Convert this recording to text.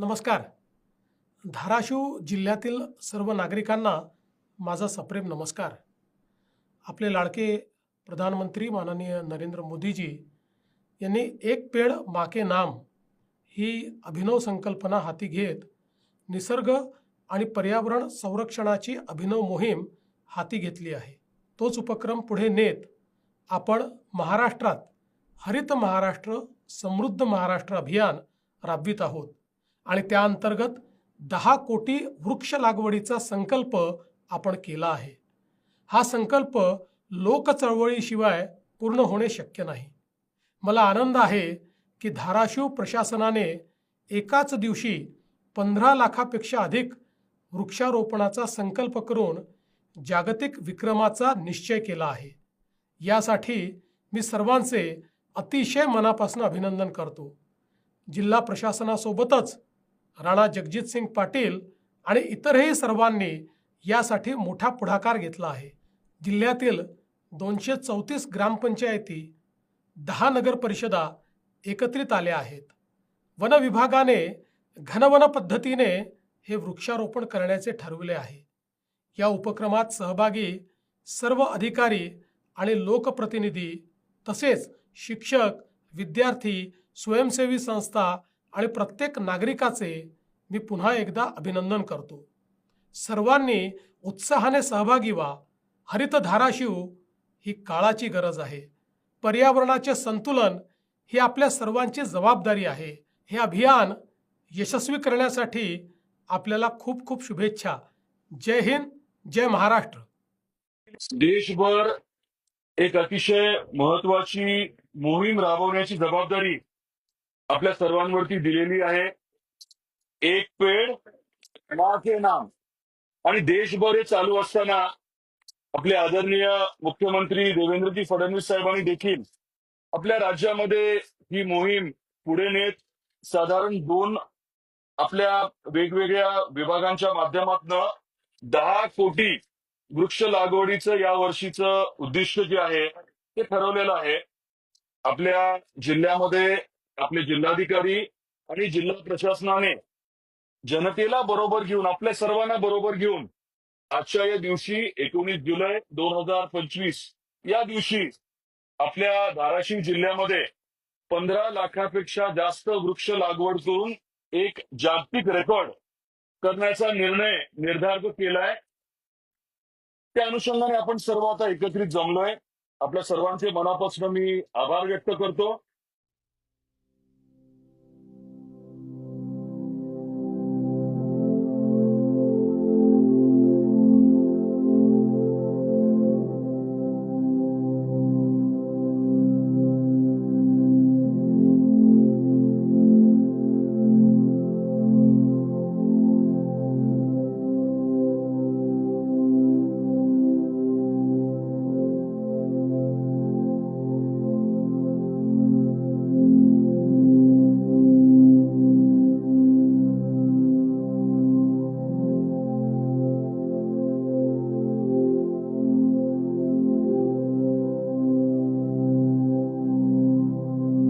नमस्कार. धाराशिव जिल्ह्यातील सर्व नागरिकांना माझा सप्रेम नमस्कार. आपले लाडके प्रधानमंत्री माननीय नरेंद्र मोदीजी यांनी एक पेड माके नाम ही अभिनव संकल्पना हाती घेत निसर्ग आणि पर्यावरण संरक्षणाची अभिनव मोहीम हाती घेतली आहे. तोच उपक्रम पुढे नेत आपण महाराष्ट्रात हरित महाराष्ट्र समृद्ध महाराष्ट्र अभियान राबवित आहोत. आणि त्या अंतर्गत दहा कोटी वृक्ष लागवडीचा संकल्प आपण केला आहे. हा संकल्प लोक चळवळीशिवाय पूर्ण होणे शक्य नाही. मला आनंद आहे की धाराशिव प्रशासनाने एकाच दिवशी पंधरा लाखापेक्षा अधिक वृक्षारोपणाचा संकल्प करून जागतिक विक्रमाचा निश्चय केला आहे. यासाठी मी सर्वांचे अतिशय मनापासून अभिनंदन करतो. जिल्हा प्रशासनासोबतच राणा जगजितसिंग पाटील आणि इतरही सर्वांनी यासाठी मोठा पुढाकार घेतला आहे. जिल्ह्यातील दोनशे चौतीस ग्रामपंचायती दहा नगर परिषदा एकत्रित आल्या आहेत. वन विभागाने घनवन पद्धतीने हे वृक्षारोपण करण्याचे ठरविले आहे. या उपक्रमात सहभागी सर्व अधिकारी आणि लोकप्रतिनिधी तसेच शिक्षक विद्यार्थी स्वयंसेवी संस्था आणि प्रत्येक नागरिकाचे मी पुन्हा एकदा अभिनंदन करतो. सर्वांनी उत्साहाने सहभागी व्हा. हरित धाराशिव ही काळाची गरज आहे. पर्यावरणाचे संतुलन ही आपल्या सर्वांची जबाबदारी आहे. हे अभियान यशस्वी करण्यासाठी आपल्याला खूप खूप शुभेच्छा. जय हिंद जय महाराष्ट्र. देशभर एक अतिशय महत्वाची मोहीम राबवण्याची जबाबदारी आपल्या सर्वांवरती दिलेली आहे एक पेड माँ के नाम. आणि देशभर हे चालू असताना आपले आदरणीय मुख्यमंत्री देवेंद्रजी फडणवीस साहेबांनी देखील आपल्या राज्यामध्ये ही मोहीम पुढे नेत साधारण दोन आपल्या वेगवेगळ्या विभागांच्या माध्यमातून दहा कोटी वृक्ष लागवडीचं या वर्षीचं उद्दिष्ट जे आहे ते ठरवलेलं आहे. आपल्या जिल्ह्यामध्ये आपले जिल्हाधिकारी आणि जिल्हा प्रशासनाने जनतेला बरोबर घेऊन आपल्या सर्वांना बरोबर घेऊन आजच्या या दिवशी एकोणीस जुलै दोन हजार पंचवीस या दिवशी आपल्या धाराशिव जिल्ह्यामध्ये पंधरा लाखापेक्षा जास्त वृक्ष लागवड करून एक जागतिक रेकॉर्ड करण्याचा निर्णय निर्धार केलाय त्या अनुषंगाने आपण सर्व आता एकत्रित जमलोय. आपल्या सर्वांचे मनापासून मी आभार व्यक्त करतो.